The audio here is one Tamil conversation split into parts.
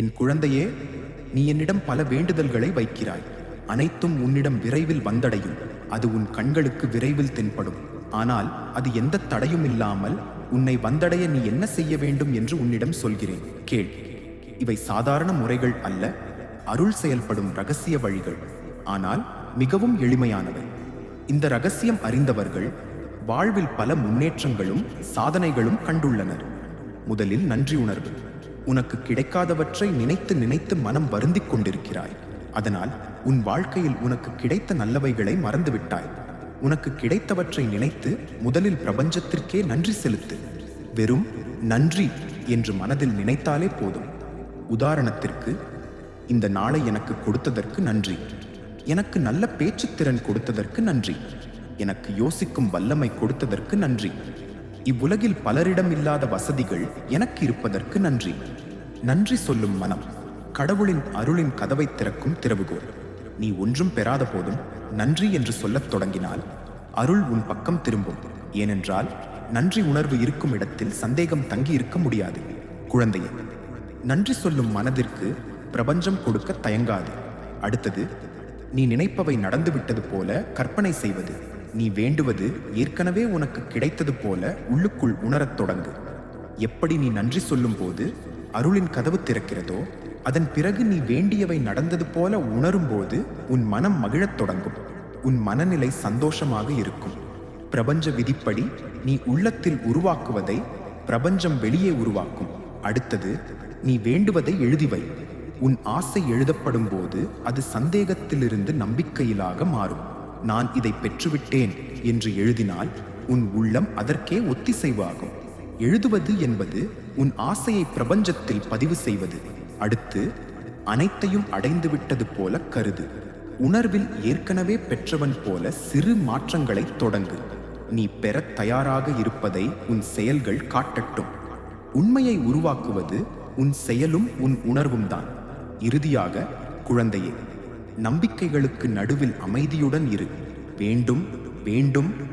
என் குழந்தையே நீ என்னிடம் பல வேண்டுதல்களை வைக்கிறாய். அனைத்தும் உன்னிடம் விரைவில் வந்தடையும். அது உன் கண்களுக்கு விரைவில் தென்படும். ஆனால் அது எந்த தடையும் இல்லாமல் உன்னை வந்தடைய நீ என்ன செய்ய வேண்டும் என்று உன்னிடம் சொல்கிறேன். கேள். இவை சாதாரண முறைகள் அல்ல. அருள் செயல்படும் ரகசிய வழிகள். ஆனால் மிகவும் எளிமையானவை. இந்த ரகசியம் அறிந்தவர்கள் வாழ்வில் பல முன்னேற்றங்களும் சாதனைகளும் கண்டுள்ளனர். முதலில் நன்றி உணர்வு. உனக்கு கிடைக்காதவற்றை நினைத்து நினைத்து மனம் வருந்திக் கொண்டிருக்கிறாய். அதனால் உன் வாழ்க்கையில் உனக்கு கிடைத்த நல்லவைகளை மறந்துவிட்டாய். உனக்கு கிடைத்தவற்றை நினைத்து முதலில் பிரபஞ்சத்திற்கே நன்றி செலுத்து. வெறும் நன்றி என்று மனதில் நினைத்தாலே போதும். உதாரணத்திற்கு இந்த நாளை எனக்கு கொடுத்ததற்கு நன்றி. எனக்கு நல்ல பேச்சுத்திறன் கொடுத்ததற்கு நன்றி. எனக்கு யோசிக்கும் வல்லமை கொடுத்ததற்கு நன்றி. இவ்வுலகில் பலரிடம் இல்லாத வசதிகள் எனக்கு இருப்பதற்கு நன்றி. நன்றி சொல்லும் மனம். கடவுளின் அருளின் கதவை திறக்கும் திறவுகோல் நீ ஒன்றும் பெறாத போதும் நன்றி என்று சொல்லத் தொடங்கினால் அருள் உன் பக்கம் திரும்பும். ஏனென்றால் நன்றி உணர்வு இருக்கும் இடத்தில் சந்தேகம் தங்கி இருக்க முடியாது. குழந்தையே நன்றி சொல்லும் மனதிற்கு பிரபஞ்சம் கொடுக்க தயங்காது. அடுத்தது நீ நினைப்பவை நடந்துவிட்டது போல கற்பனை செய்வது. நீ வேண்டுவது ஏற்கனவே உனக்கு கிடைத்தது போல உள்ளுக்குள் உணரத் தொடங்கு. எப்படி நீ நன்றி சொல்லும்போது அருளின் கதவு திறக்கிறதோ அதன் பிறகு நீ வேண்டியவை நடந்தது போல உணரும்போது உன் மனம் மகிழத் தொடங்கும். உன் மனநிலை சந்தோஷமாக இருக்கும். பிரபஞ்ச விதிப்படி நீ உள்ளத்தில் உருவாக்குவதை பிரபஞ்சம் வெளியே உருவாக்கும். அடுத்தது நீ வேண்டுவதை எழுதி வை. உன் ஆசை எழுதப்படும் போது அது சந்தேகத்திலிருந்து நம்பிக்கையிலாக மாறும். நான் இதை பெற்றுவிட்டேன் என்று எழுதினால் உன் உள்ளம் அதற்கே ஒத்திசைவாகும் எழுதுவது என்பது உன் ஆசையை பிரபஞ்சத்தில் பதிவு செய்வது. அடுத்து அனைத்தையும் அடைந்துவிட்டது போல கருது. உணர்வில் ஏற்கனவே பெற்றவன் போல சிறு மாற்றங்களை தொடங்கு. நீ பெறத் தயாராக இருப்பதை உன் செயல்கள் காட்டட்டும். உண்மையை உருவாக்குவது உன் செயலும் உன் உணர்வும் தான். இறுதியாக குழந்தையே நம்பிக்கைகளுக்கு நடுவில் அமைதியுடன் இரு. வேண்டும் வேண்டும்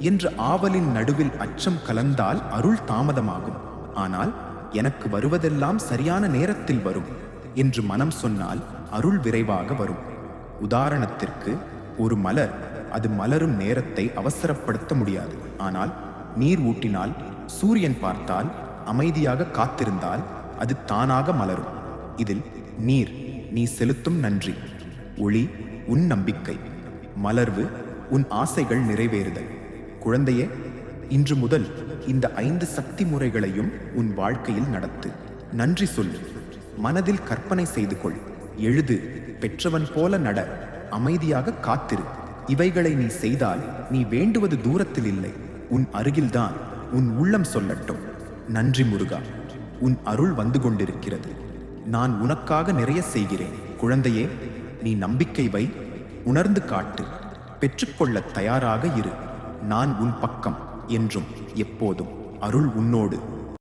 என்ற ஆவலின் நடுவில் அச்சம் கலந்தால் அருள் தாமதமாகும். ஆனால் எனக்கு வருவதெல்லாம் சரியான நேரத்தில் வரும் என்று மனம் சொன்னால் அருள் விரைவாக வரும். உதாரணத்திற்கு ஒரு மலர் அது மலரும் நேரத்தை அவசரப்படுத்த முடியாது. ஆனால் நீர் ஊட்டினால் சூரியன் பார்த்தால் அமைதியாக காத்திருந்தால் அது தானாக மலரும். இதில் நீர் நீ செலுத்தும் நன்றி. ஒளி உன் நம்பிக்கை. மலர்வு உன் ஆசைகள் நிறைவேறுதல். குழந்தையே இன்று முதல் இந்த ஐந்து சக்தி முறைகளையும் உன் வாழ்க்கையில் நடத்து. நன்றி சொல்லு. மனதில் கற்பனை செய்து கொள். எழுது. பெற்றவன் போல நட. அமைதியாக காத்திரு. இவைகளை நீ செய்தால் நீ வேண்டுவது தூரத்தில் இல்லை. உன் அருகில்தான் உன் உள்ளம் சொல்லட்டும். நன்றி முருகா. உன் அருள் வந்து கொண்டிருக்கிறது. நான் உனக்காக நிறைய செய்கிறேன். குழந்தையே நீ நம்பிக்கை வை. உணர்ந்து காட்டு. பெற்றுக்கொள்ளத் தயாராக இரு. நான் உன் பக்கம் என்றும் எப்போதும் அருள் உன்னோடு.